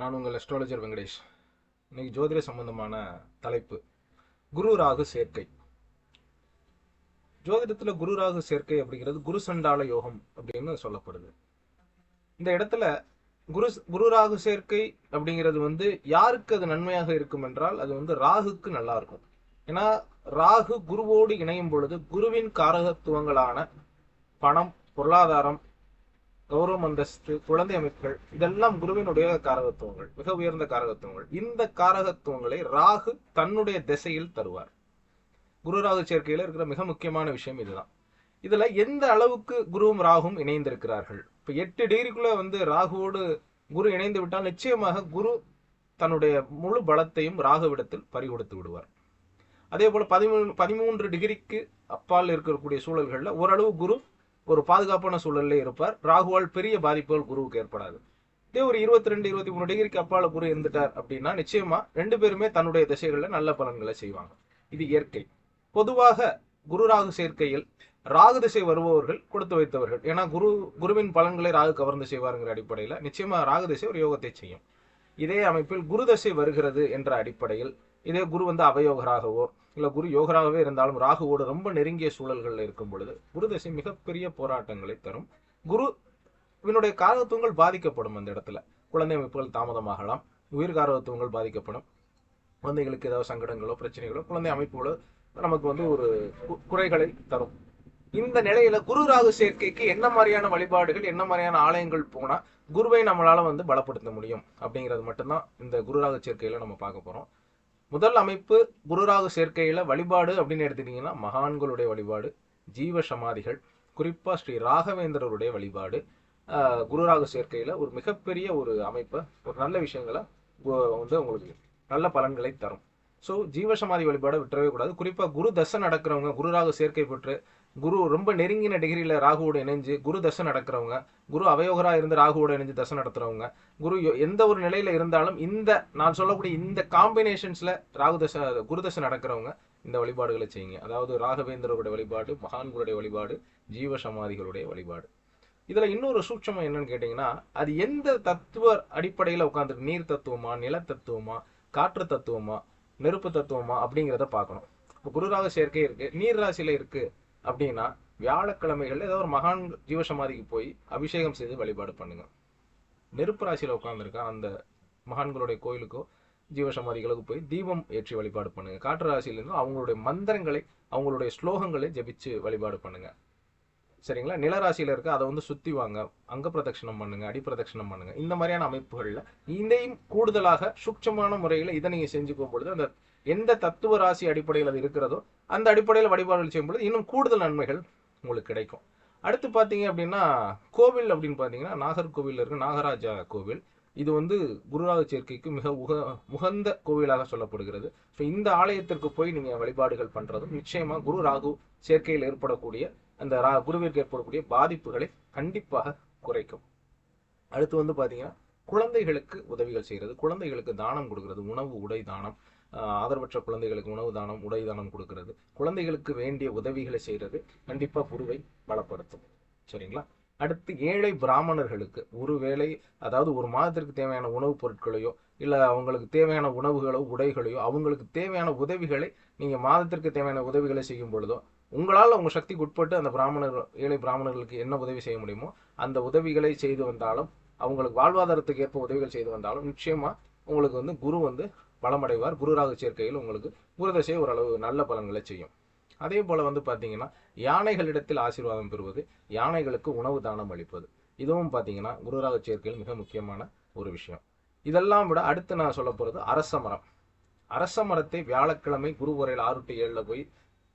Astrologer Venkatesh. இன்னைக்கு ஜோதிட சம்பந்தமான தலைப்பு குரு ராகு சேர்க்கை. ஜோதிடத்தில் குரு ராகு சேர்க்கை அப்படிங்கிறது குரு சண்டால யோகம் அப்படின்னு சொல்லப்படுது. இந்த இடத்துல குரு குரு ராகு சேர்க்கை அப்படிங்கிறது வந்து யாருக்கு அது நன்மையாக இருக்கும் என்றால் அது வந்து ராகுக்கு நல்லா இருக்கும். ஏன்னா ராகு குருவோடு இணையும் பொழுது குருவின் காரகத்துவங்களான பணம் பொருளாதாரம் கௌரவம் அந்தஸ்து குழந்தை அமைப்புகள் இதெல்லாம் குருவினுடைய காரகத்துவங்கள் மிக உயர்ந்த காரகத்துவங்கள். இந்த காரகத்துவங்களை ராகு தன்னுடைய திசையில் தருவார். குரு ராகு சேர்க்கையில இருக்கிற மிக முக்கியமான விஷயம் இதுதான். இதுல எந்த அளவுக்கு குருவும் ராகும் இணைந்திருக்கிறார்கள்? இப்ப எட்டு டிகிரிக்குள்ள வந்து ராகுவோடு குரு இணைந்து விட்டால் நிச்சயமாக குரு தன்னுடைய முழு பலத்தையும் ராகுவிடத்தில் பறிகொடுத்து விடுவார். அதே போல பதிமூணு பதிமூன்று டிகிரிக்கு அப்பால் இருக்கக்கூடிய சூழல்கள்ல ஓரளவு குரு ஒரு பாதுகாப்பான சூழல்ல இருப்பார். ராகுவால் பெரிய பாதிப்புகள் குருவுக்கு ஏற்படாது. இதே ஒரு இருபத்தி ரெண்டு இருபத்தி மூணு டிகிரிக்கு அப்பால குரு இருந்துட்டார் அப்படின்னா நிச்சயமா ரெண்டு பேருமே தன்னுடைய திசைகளில் நல்ல பலன்களை செய்வாங்க. இது இயற்கை. பொதுவாக குரு ராகு சேர்க்கையில் ராகு திசை வருபவர்கள் கொடுத்து வைத்தவர்கள். ஏன்னா குரு குருவின் பலன்களை ராகு கவர்ந்து செய்வாருங்கிற அடிப்படையில் நிச்சயமா ராகு திசை ஒரு யோகத்தை செய்யும். இதே அமைப்பில் குரு தசை வருகிறது என்ற அடிப்படையில் இதே குரு வந்து அவயோகராகவோ இல்லை குரு யோகராகவே இருந்தாலும் ராகுவோடு ரொம்ப நெருங்கிய சூழல்களில் இருக்கும் பொழுது குரு தசை மிகப்பெரிய போராட்டங்களை தரும். குருவினுடைய காரகத்துவங்கள் பாதிக்கப்படும் அந்த இடத்துல. குழந்தை அமைப்புகள் தாமதமாகலாம் உயிர் காரகத்துவங்கள் பாதிக்கப்படும். குழந்தைகளுக்கு ஏதாவது சங்கடங்களோ பிரச்சனைகளோ குழந்தை அமைப்புகளோ நமக்கு வந்து ஒரு கு- குறைகளை தரும். இந்த நிலையில குரு ராகு சேர்க்கைக்கு என்ன மாதிரியான வழிபாடுகள் என்ன மாதிரியான ஆலயங்கள் போனா குருவை நம்மளால வந்து பலப்படுத்த முடியும் அப்படிங்கிறது மட்டும்தான் இந்த குரு ராகு சேர்க்கையில நம்ம பார்க்க போறோம். முதல் அமைப்பு குரு ராகு வழிபாடு அப்படின்னு எடுத்துக்கிட்டிங்கன்னா மகான்களுடைய வழிபாடு ஜீவ சமாதிகள் குறிப்பாக ஸ்ரீ ராகவேந்திரருடைய வழிபாடு குருராகு சேர்க்கையில் ஒரு மிகப்பெரிய ஒரு அமைப்பை ஒரு நல்ல விஷயங்களை வந்து உங்களுக்கு நல்ல பலன்களை தரும். ஸோ ஜீவசமாதி வழிபாடை விட்டுறவே கூடாது. குறிப்பாக குரு தசை நடக்கிறவங்க குருராகு சேர்க்கை பெற்று குரு ரொம்ப நெருங்கின டிகிரியில் ராகுவோட இணைஞ்சு குரு தசை நடக்கிறவங்க குரு அவயோகராக இருந்து ராகுவோட இணைஞ்சு தசை நடத்துறவங்க குரு எந்த ஒரு நிலையில் இருந்தாலும் இந்த நான் சொல்லக்கூடிய இந்த காம்பினேஷன்ஸில் ராகு தசை குரு தசை நடக்கிறவங்க இந்த வழிபாடுகளை செய்யுங்க. அதாவது ராகவேந்திரருடைய வழிபாடு மகான்களுடைய வழிபாடு ஜீவ சமாதிகளுடைய வழிபாடு. இதில் இன்னொரு சூட்சமம் என்னன்னு கேட்டிங்கன்னா அது எந்த தத்துவ அடிப்படையில் உட்காந்துருக்கு நீர் தத்துவமா நில தத்துவமா காற்று தத்துவமா நெருப்பு தத்துவமா அப்படிங்கிறத பார்க்கணும். இப்போ குருராக சேர்க்கை இருக்குது நீர் ராசியில் இருக்குது அப்படின்னா வியாழக்கிழமைகள்ல ஏதோ ஒரு மகான் ஜீவசமாதிக்கு போய் அபிஷேகம் செய்து வழிபாடு பண்ணுங்க. நெருப்பு ராசியில உட்கார்ந்திருக்க அந்த மகான்களுடைய கோயிலுக்கோ ஜீவசமாதிகளுக்கு போய் தீபம் ஏற்றி வழிபாடு பண்ணுங்க. காற்று ராசியிலிருந்து அவங்களுடைய மந்திரங்களை அவங்களுடைய ஸ்லோகங்களை ஜெபிச்சு வழிபாடு பண்ணுங்க. சரிங்களா? நிலராசியில இருக்க அதை வந்து சுத்தி வாங்க. அங்க பிரதட்சணம் பண்ணுங்க அடி பிரதட்சணம் பண்ணுங்க. இந்த மாதிரியான அமைப்புகள்ல இதையும் கூடுதலாக சூட்சமான முறையில இதை நீங்க செஞ்சுக்கும் பொழுது அந்த எந்த தத்துவ ராசி அடிப்படையில் அது இருக்கிறதோ அந்த அடிப்படையில் வழிபாடுகள் செய்யும் பொழுது இன்னும் கூடுதல் நன்மைகள் உங்களுக்கு கிடைக்கும். அடுத்து பார்த்தீங்க அப்படின்னா கோவில் அப்படின்னு பார்த்தீங்கன்னா நாகர்கோவிலில் இருக்க நாகராஜா கோவில். இது வந்து குருராக சேர்க்கைக்கு மிக உக உகந்த கோவிலாக சொல்லப்படுகிறது. ஸோ இந்த ஆலயத்திற்கு போய் நீங்க வழிபாடுகள் பண்ணுறதும் நிச்சயமாக குரு ராகு சேர்க்கையில் ஏற்படக்கூடிய அந்த ரா குருவிற்கு ஏற்படக்கூடிய பாதிப்புகளை கண்டிப்பாக குறைக்கும். அடுத்து வந்து பார்த்தீங்கன்னா குழந்தைகளுக்கு உதவிகள் செய்கிறது குழந்தைகளுக்கு தானம் கொடுக்கறது உணவு உடை தானம். ஆதரவற்ற குழந்தைகளுக்கு உணவு தானம் உடை தானம் கொடுக்கிறது. குழந்தைகளுக்கு வேண்டிய உதவிகளை செய்யறது கண்டிப்பா குருவை பலப்படுத்தும். சரிங்களா? அடுத்து ஏழை பிராமணர்களுக்கு ஒருவேளை அதாவது ஒரு மாதத்திற்கு தேவையான உணவுப் பொருட்களையோ இல்லை அவங்களுக்கு தேவையான உணவுகளோ உடைகளையோ அவங்களுக்கு தேவையான உதவிகளை நீங்கள் மாதத்திற்கு தேவையான உதவிகளை செய்யும் பொழுதோ உங்களால் உங்கள் சக்திக்கு உட்பட்டு அந்த பிராமணர் ஏழை பிராமணர்களுக்கு என்ன உதவி செய்ய முடியுமோ அந்த உதவிகளை செய்து வந்தாலும் அவங்களுக்கு வாழ்வாதாரத்துக்கு ஏற்ப உதவிகள் செய்து வந்தாலும் நிச்சயமாக உங்களுக்கு வந்து குரு வந்து பலமடைவார் குருராக சேர்க்கையில் உங்களுக்கு குருதசை ஓரளவு நல்ல பலன்களை செய்யும். அதே போல் வந்து பார்த்தீங்கன்னா யானைகளிடத்தில் ஆசீர்வாதம் பெறுவது யானைகளுக்கு உணவு தானம் அளிப்பது. இதுவும் பார்த்தீங்கன்னா குருராக சேர்க்கையில் மிக முக்கியமான ஒரு விஷயம். இதெல்லாம் விட அடுத்து நான் சொல்ல போகிறது அரச மரம். அரச மரத்தை வியாழக்கிழமை குரு உரையில் ஆறு டு ஏழில் போய்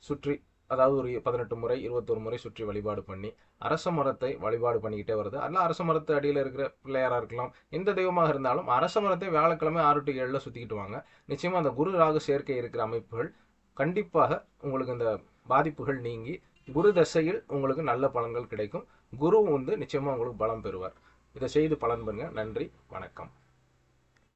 சுற்றி அதாவது ஒரு பதினெட்டு முறை இருபத்தொரு முறை சுற்றி வழிபாடு பண்ணி அரச மரத்தை வழிபாடு பண்ணிக்கிட்டே வருது அதெல்லாம் அரச மரத்து அடியில் இருக்கிற பிள்ளையாராக இருக்கலாம் எந்த தெய்வமாக இருந்தாலும் அரச மரத்தை வியாழக்கிழமை ஆறு டு ஏழில் சுற்றிக்கிட்டு வாங்க. நிச்சயமா அந்த குரு ராகு சேர்க்கை இருக்கிற அமைப்புகள் கண்டிப்பாக உங்களுக்கு இந்த பாதிப்புகள் நீங்கி குரு தசையில் உங்களுக்கு நல்ல பலன்கள் கிடைக்கும். குரு வந்து நிச்சயமாக உங்களுக்கு பலம் பெறுவார். இதை செய்து பலன் பண்ணுங்க நன்றி வணக்கம்.